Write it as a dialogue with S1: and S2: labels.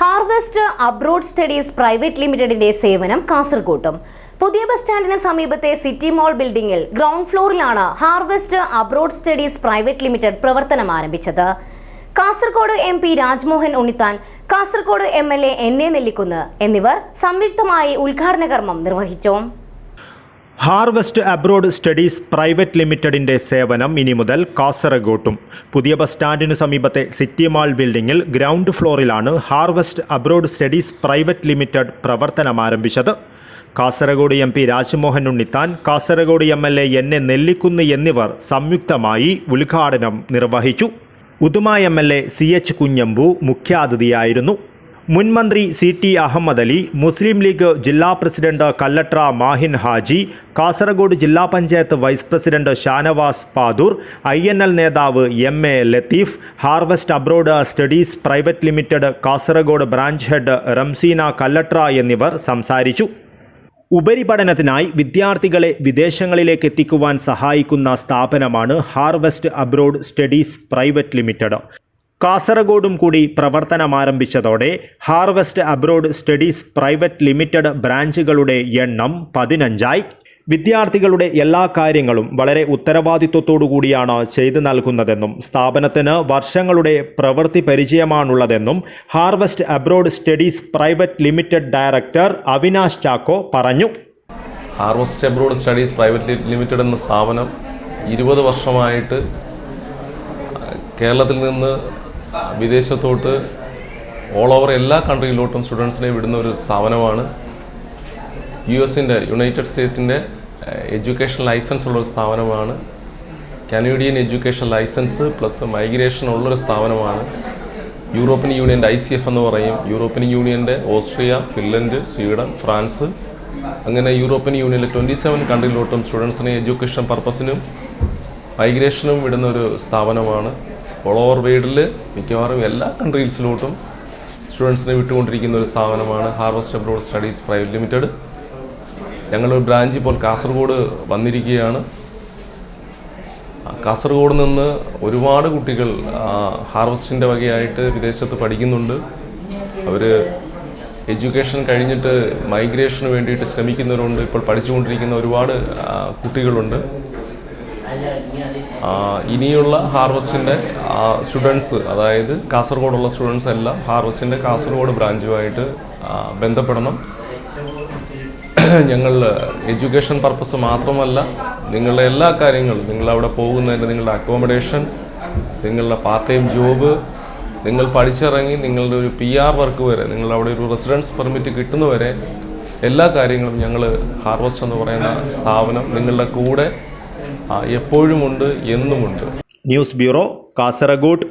S1: Harvest abroad studies private ലിമിറ്റഡിന്റെ സേവനം കാസർകോട്ടും. പുതിയ ബസ് സ്റ്റാൻഡിന് സമീപത്തെ സിറ്റി മോൾ ബിൽഡിംഗിൽ ground ഫ്ലോറിലാണ് Harvest Abroad Studies Private Limited പ്രവർത്തനം ആരംഭിച്ചത്. Kasaragod M P Rajmohan Unnithan Kasaragod M L A N A Nellikkunnu എന്നിവർ സംയുക്തമായി ഉദ്ഘാടന കർമ്മം നിർവഹിച്ചു.
S2: ഹാർവെസ്റ്റ് അബ്രോഡ് സ്റ്റഡീസ് പ്രൈവറ്റ് ലിമിറ്റഡിന്റെ സേവനം ഇനി മുതൽ കാസർഗോട്ടും. പുതിയ ബസ് സ്റ്റാൻഡിനു സമീപത്തെ സിറ്റി മാൾ ബിൽഡിംഗിൽ ground ഫ്ലോറിലാണ് Harvest Abroad Studies Private Limited പ്രവർത്തനം ആരംഭിച്ചത് Kasaragod M P Rajmohan Unnithan Kasaragod M L A N A Nellikkunnu എന്നിവർ സംയുക്തമായി ഉദ്ഘാടനം നിർവഹിച്ചു. Uduma M L A C H Kunhambu മുഖ്യാതിഥിയായിരുന്നു. മുൻ മന്ത്രി സി ടി അഹമ്മദ് അലി മുസ്ലിം ലീഗ് ജില്ലാ പ്രസിഡന്റ് കല്ലട്ര മാഹിൻ ഹാജി കാസർഗോഡ് ജില്ലാ panchayat vice president Shanavas Padoor I N L നേതാവ് M A Latheef Harvest Abroad Studies private limited Kasaragod branch head Ramseena Kallatra എന്നിവർ സംസാരിച്ചു. ഉപരിപഠനത്തിനായി വിദ്യാർത്ഥികളെ വിദേശങ്ങളിലേക്ക് എത്തിക്കുവാൻ സഹായിക്കുന്ന സ്ഥാപനമാണ് Harvest Abroad Studies Private Limited. കാസർഗോഡും കൂടി പ്രവർത്തനം ആരംഭിച്ചതോടെ Harvest Abroad Studies Private Limited ബ്രാഞ്ചുകളുടെ എണ്ണം പതിനഞ്ചായി. വിദ്യാർത്ഥികളുടെ എല്ലാ കാര്യങ്ങളും വളരെ കൂടിയാണ് ചെയ്തു നൽകുന്നതെന്നും സ്ഥാപനത്തിന് വർഷങ്ങളുടെ പ്രവൃത്തി പരിചയമാണുള്ളതെന്നും Harvest Abroad Studies Private Limited director Avinash Chacko പറഞ്ഞു.
S3: Harvest Abroad Studies Private Limited എന്ന സ്ഥാപനം ഇരുപത് വർഷമായിട്ട് കേരളത്തിൽ നിന്ന് വിദേശത്തോട്ട് ഓൾ ഓവർ എല്ലാ കൺട്രിയിലോട്ടും സ്റ്റുഡൻസിനെ വിടുന്ന ഒരു സ്ഥാപനമാണ് യു എസിന്റെ യുണൈറ്റഡ് സ്റ്റേറ്റിന്റെ എഡ്യൂക്കേഷൻ ലൈസൻസ് ഉള്ള ഒരു സ്ഥാപനമാണ്. Canadian education licence plus migration ഉള്ളൊരു സ്ഥാപനമാണ്. യൂറോപ്യൻ യൂണിയന്റെ ഐ സി എഫ് എന്ന് പറയും. യൂറോപ്യൻ യൂണിയന്റെ ഓസ്ട്രിയ ഫിൻലൻഡ് സ്വീഡൻ ഫ്രാൻസ് അങ്ങനെ യൂറോപ്യൻ യൂണിയനിലെ ട്വന്റി സെവൻ കൺട്രിയിലോട്ടും സ്റ്റുഡൻസിനെ എഡ്യൂക്കേഷൻ പർപ്പസിനും മൈഗ്രേഷനും വിടുന്ന ഒരു സ്ഥാപനമാണ്. ഓൾ ഓവർ വേൾഡിൽ മിക്കവാറും എല്ലാ കൺട്രീസിലോട്ടും സ്റ്റുഡൻസിനെ വിട്ടുകൊണ്ടിരിക്കുന്ന ഒരു സ്ഥാപനമാണ് Harvest Abroad Studies Private Limited ഞങ്ങളൊരു ബ്രാഞ്ച് ഇപ്പോൾ കാസർഗോഡ് വന്നിരിക്കുകയാണ്. കാസർഗോഡ് നിന്ന് ഒരുപാട് കുട്ടികൾ ഹാർവസ്റ്റിന്റെ വകയായിട്ട് വിദേശത്ത് പഠിക്കുന്നുണ്ട്. അവർ എഡ്യൂക്കേഷൻ കഴിഞ്ഞിട്ട് മൈഗ്രേഷന് വേണ്ടിയിട്ട് ശ്രമിക്കുന്നവരുണ്ട്. ഇപ്പോൾ പഠിച്ചുകൊണ്ടിരിക്കുന്ന ഒരുപാട് കുട്ടികളുണ്ട്. ഇനിയുള്ള ഹാർവസ്റ്റിന്റെ സ്റ്റുഡൻസ് അതായത് കാസർഗോഡുള്ള സ്റ്റുഡൻസ് എല്ലാം ഹാർവസ്റ്റിന്റെ കാസർഗോഡ് ബ്രാഞ്ചുമായിട്ട് ബന്ധപ്പെടണം. ഞങ്ങൾ എഡ്യൂക്കേഷൻ പർപ്പസ് മാത്രമല്ല നിങ്ങളുടെ എല്ലാ കാര്യങ്ങളും നിങ്ങൾ അവിടെ പോകുന്നതിന്റെ നിങ്ങളുടെ അക്കോമഡേഷൻ നിങ്ങളുടെ പാർട്ട് ടൈം ജോബ് നിങ്ങൾ പഠിച്ചിറങ്ങി നിങ്ങളുടെ ഒരു പി ആർ വർക്ക് വരെ നിങ്ങൾ അവിടെ ഒരു റെസിഡൻസ് പെർമിറ്റ് കിട്ടുന്നവരെ എല്ലാ കാര്യങ്ങളും ഞങ്ങൾ ഹാർവസ്റ്റ് എന്ന് പറയുന്ന സ്ഥാപനം നിങ്ങളുടെ കൂടെ എപ്പോഴുമുണ്ട് എന്നുമുണ്ട്.
S2: News bureau Kasaragod.